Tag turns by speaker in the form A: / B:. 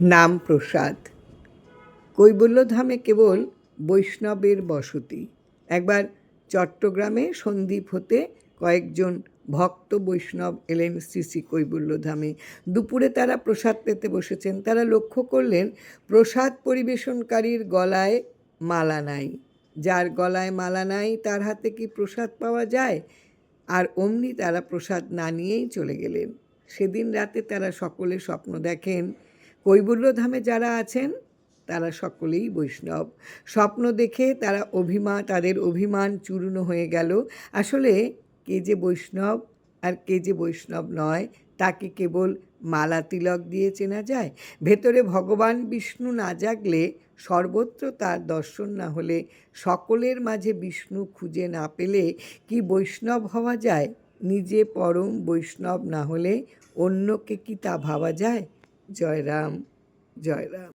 A: নাম প্রসাদ। কৈবল্যধামে কেবল বৈষ্ণবের বসতি। একবার চট্টগ্রামে সন্দ্বীপ হতে কয়েকজন ভক্ত বৈষ্ণব এলেন শ্রী শ্রী কৈবল্যধামে। দুপুরে তারা প্রসাদ পেতে বসেছেন। তারা লক্ষ্য করলেন, প্রসাদ পরিবেশনকারীর গলায় মালা নাই। যার গলায় মালা নাই, তার হাতে কি প্রসাদ পাওয়া যায়? আর অমনি তারা প্রসাদ না নিয়েই চলে গেলেন। সেদিন রাতে তারা সকলে স্বপ্ন দেখেন কৈবল্যধামে যারা আছেন, তারা সকলেই বৈষ্ণব। স্বপ্ন দেখে তারা অভিমান তাদের অভিমান চূর্ণ হয়ে গেল। আসলে কে যে বৈষ্ণব আর কে যে বৈষ্ণব নয়, তাকে কেবল মালা তিলক দিয়ে চেনা যায়। ভেতরে ভগবান বিষ্ণু না জাগলে সর্বত্র তার দর্শন না হলে সকলের মাঝে বিষ্ণু খুঁজে না পেলে কি বৈষ্ণব হওয়া যায়? নিজে পরম বৈষ্ণব না হলে অন্যকে কি তা ভাবা যায়? জয় রাম জয় রাম।